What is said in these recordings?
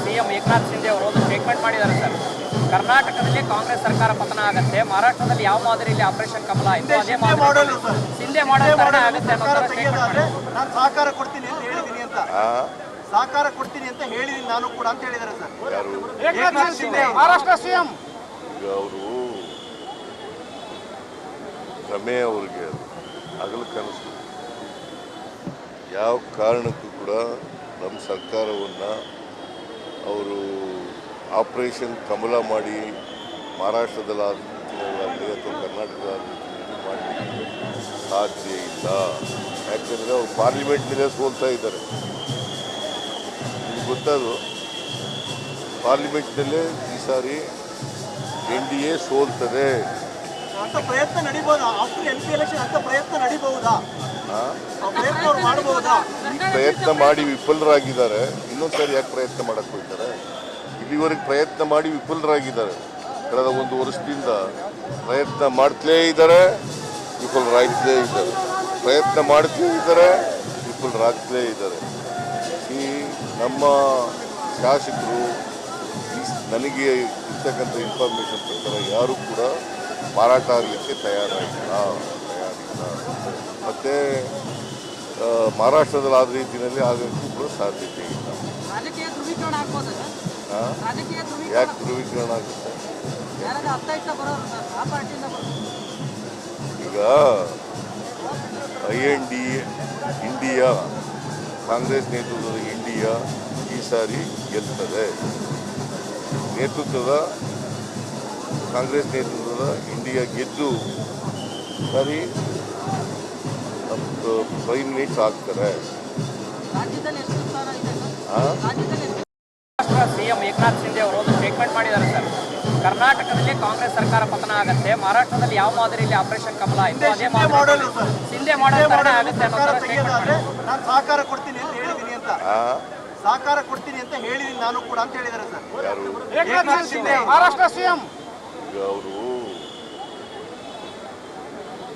CM Eknath Shinde ಅವರು ಒಂದು statement ಮಾಡಿದ್ದಾರೆ ಸರ್. ಕರ್ನಾಟಕದಲ್ಲಿ ಕಾಂಗ್ರೆಸ್ ಸರ್ಕಾರ ಪತನ ಆಗುತ್ತೆ ಮಹಾರಾಷ್ಟ್ರದಲ್ಲಿ ಯಾವ ಮಾದರಿಯಲ್ಲಿ ಆಪರೇಷನ್ ಕಮಲ ಆಯಿತು ಅದೇ ಮಾದರಿ ಶಿಂದೆ ಮಾಡಲ್ ಆಗುತ್ತೆ ಅನ್ನೋ ಥರ ಸ್ಟೇಟ್ಮೆಂಟ್ ಮಾಡಿದ್ದಾರೆ. ನಾನು ಸಹಕಾರ ಕೊಡ್ತೀನಿ ಅಂತ ಹೇಳಿದೀನಿ ಅಂತ. ಆ? ಸಹಕಾರ ಕೊಡ್ತೀನಿ ಅಂತ ಹೇಳಿದೀನಿ ನಾನು ಕೂಡ ಅಂತ ಹೇಳಿದ್ದಾರೆ ಸರ್. ಏಕನಾಥ್ ಶಿಂದೆ ಮಹಾರಾಷ್ಟ್ರ ಸಿಎಂ. ಅವರು ರಮೆ ಅವ್ರಿಗೆ ಹಗಲು ಕನಸು ಯಾವ ಕಾರಣಕ್ಕೂ ಕೂಡ ನಮ್ಮ ಸರ್ಕಾರವನ್ನು ಅವರು ಆಪರೇಷನ್ ಕಮಲ ಮಾಡಿ ಮಹಾರಾಷ್ಟ್ರದಲ್ಲಾಗಲಿ ಅಥವಾ ಕರ್ನಾಟಕದಲ್ಲಿ ಮಾಡಲಿಕ್ಕೆ ಸಾಧ್ಯ ಇಲ್ಲ. ಯಾಕಂದರೆ ಅವರು ಪಾರ್ಲಿಮೆಂಟ್ನಲ್ಲೇ ಸೋಲ್ತಾ ಇದ್ದಾರೆ. ನಿಮ್ಗೆ ಗೊತ್ತದು, ಪಾರ್ಲಿಮೆಂಟ್ನಲ್ಲೇ ಈ ಸಾರಿ ಎನ್ ಡಿ ಎ ಸೋಲ್ತದೆ. ಪ್ರಯತ್ನ ನಡೀಬಹುದಾ ಎಲೆಕ್ಷನ್ ಪ್ರಯತ್ನ ನಡಿಬಹುದಾ? ಪ್ರಯತ್ನ ಮಾಡಿ ವಿಫಲರಾಗಿದ್ದಾರೆ. ಇನ್ನೊಂದ್ಸರಿ ಯಾಕೆ ಪ್ರಯತ್ನ ಮಾಡಕ್ಕೆ ಹೋಗ್ತಾರೆ? ಇಲ್ಲಿವರೆಗೆ ಪ್ರಯತ್ನ ಮಾಡಿ ವಿಫಲರಾಗಿದ್ದಾರೆ. ಕಳೆದ ಒಂದು ವರ್ಷದಿಂದ ಪ್ರಯತ್ನ ಮಾಡ್ತಲೇ ಇದ್ದಾರೆ, ವಿಫಲರಾಗ್ತಲೇ ಇದ್ದಾರೆ. ಪ್ರಯತ್ನ ಮಾಡ್ತಲೇ ಇದ್ದಾರೆ, ವಿಫಲರಾಗ್ತಲೇ ಇದ್ದಾರೆ. ಈ ನಮ್ಮ ಶಾಸಕರು ನನಗೆ ಇರ್ತಕ್ಕಂಥ ಇನ್ಫಾರ್ಮೇಷನ್ ಪ್ರಕಾರ ಯಾರೂ ಕೂಡ ಮಾರಾಟ ಆಗಲಿಕ್ಕೆ ತಯಾರಾಗಿಲ್ಲ. ಮತ್ತು ಮಹಾರಾಷ್ಟ್ರದಲ್ಲಿ ಆದ ರೀತಿಯಲ್ಲಿ ಆಗಕ್ಕೂ ಕೂಡ ಸಾಧ್ಯತೆ ಇಲ್ಲ. ಯಾಕೆ ಧ್ರುವೀಕರಣ ಆಗುತ್ತೆ? ಈಗ I N D India Congress ನೇತೃತ್ವದ ಇಂಡಿಯಾ ಈ ಸಾರಿ ಗೆಲ್ತದೆ. ನೇತೃತ್ವದ ಕಾಂಗ್ರೆಸ್ ನೇತೃತ್ವದ ಇಂಡಿಯಾ ಗೆದ್ದು ಸರಿ ಫೈವ್ ಮಿನಿಟ್ಸ್ ಆಗ್ತಾರೆ ಮಹಾರಾಷ್ಟ್ರ ಸಿಎಂ ಏಕನಾಥ್ ಶಿಂದೆ ಅವರು ಒಂದು ಸ್ಟೇಟ್ಮೆಂಟ್ ಮಾಡಿದ್ದಾರೆ ಸರ್. ಕರ್ನಾಟಕದಲ್ಲಿ ಕಾಂಗ್ರೆಸ್ ಸರ್ಕಾರ ಪತನ ಆಗುತ್ತೆ ಮಹಾರಾಷ್ಟ್ರದಲ್ಲಿ ಯಾವ ಮಾದರಿಯಲ್ಲಿ ಆಪರೇಷನ್ ಕಮಲ ಆಯಿತು ಅದೇ ಮಾದರಿ ಶಿಂದೆ ಮಾಡಲ್ ಆಗುತ್ತೆ ಅನ್ನೋ ಥರ ಸ್ಟೇಟ್ಮೆಂಟ್ ಮಾಡಿದ್ದಾರೆ. ನಾನು ಸಹಕಾರ ಕೊಡ್ತೀನಿ ಅಂತ ಹೇಳಿದೀನಿ ಅಂತ. ಆ? ಸಹಕಾರ ಕೊಡ್ತೀನಿ ಅಂತ ಹೇಳಿದೀನಿ ನಾನು ಕೂಡ ಅಂತ ಹೇಳಿದ್ದಾರೆ ಸರ್. ಯಾರು? ಏಕನಾಥ್ ಶಿಂದೆ ಮಹಾರಾಷ್ಟ್ರ ಸಿಎಂ. ಈಗ ಅವರು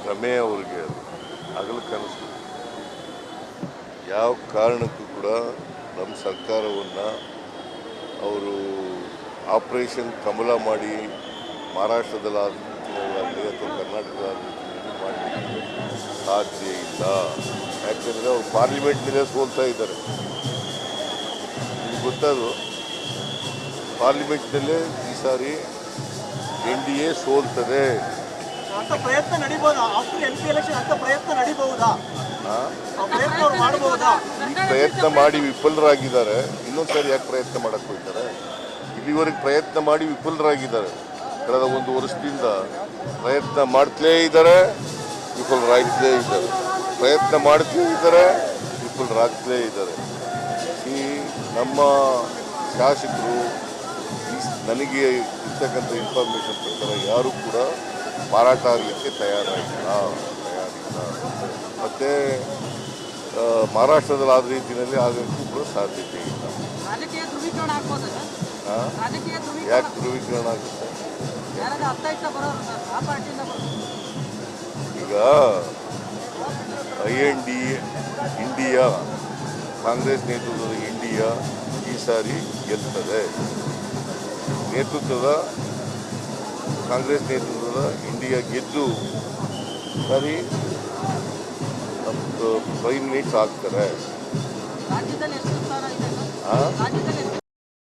ರಮೆ ಅವ್ರಿಗೆ ಹಗಲು ಕನಸು ಯಾವ ಕಾರಣಕ್ಕೂ ಕೂಡ ನಮ್ಮ ಸರ್ಕಾರವನ್ನು ಅವರು ಆಪರೇಷನ್ ಕಮಲ ಮಾಡಿ ಮಹಾರಾಷ್ಟ್ರದಲ್ಲಾಗಲಿ ಅಥವಾ ಕರ್ನಾಟಕದಲ್ಲಿ ಮಾಡಲಿಕ್ಕೆ ಸಾಧ್ಯ ಇಲ್ಲ. ಯಾಕಂದರೆ ಅವ್ರು ಪಾರ್ಲಿಮೆಂಟ್ನಲ್ಲೇ ಸೋಲ್ತಾ ಇದ್ದಾರೆ. ನಿಮ್ಗೆ ಗೊತ್ತದು ಪಾರ್ಲಿಮೆಂಟ್ನಲ್ಲೇ ಈ ಸಾರಿ ಎನ್ ಡಿ ಎ ಸೋಲ್ತದೆ. ಅಂತ ಪ್ರಯತ್ನ ಪ್ರಯತ್ನ ಮಾಡಿ ವಿಫಲರಾಗಿದ್ದಾರೆ. ಇನ್ನೊಂದ್ಸರಿ ಯಾಕೆ ಪ್ರಯತ್ನ ಮಾಡಕ್ಕೆ ಹೋಗ್ತಾರೆ? ಇಲ್ಲಿವರೆಗೆ ಪ್ರಯತ್ನ ಮಾಡಿ ವಿಫಲರಾಗಿದ್ದಾರೆ. ಕಳೆದ ಒಂದು ವರ್ಷದಿಂದ ಪ್ರಯತ್ನ ಮಾಡ್ತಲೇ ಇದ್ದಾರೆ ವಿಫಲರಾಗ್ತಲೇ ಇದ್ದಾರೆ. ಪ್ರಯತ್ನ ಮಾಡ್ತಲೇ ಇದ್ದಾರೆ ವಿಫಲರಾಗ್ತಲೇ ಇದ್ದಾರೆ. ಈ ನಮ್ಮ ಶಾಸಕರು ನನಗೆ ಇರ್ತಕ್ಕಂಥ ಇನ್ಫಾರ್ಮೇಷನ್ ಪ್ರಕಾರ ಯಾರೂ ಕೂಡ ಮಾರಾಟ ಆಗಲಿಕ್ಕೆ ತಯಾರಾಗಿಲ್ಲ. ಮಹಾರಾಷ್ಟ್ರದಲ್ಲಿ ಆದ ರೀತಿಯಲ್ಲಿ ಆಗಕ್ಕೂ ಕೂಡ ಸಾಧ್ಯತೆ ಇಲ್ಲ? ಯಾಕೆ ಧ್ರುವೀಕರಣ ಆಗುತ್ತೆ? ಈಗ I N D India Congress ನೇತೃತ್ವದ ಇಂಡಿಯಾ ಈ ಸಾರಿ ಗೆಲ್ತದೆ. ನೇತೃತ್ವದ ಕಾಂಗ್ರೆಸ್ ನೇತೃತ್ವದ ಇಂಡಿಯಾ ಗೆದ್ದು ಸರಿ अब तो वही मिनट साथ कर रहा है। हाँ?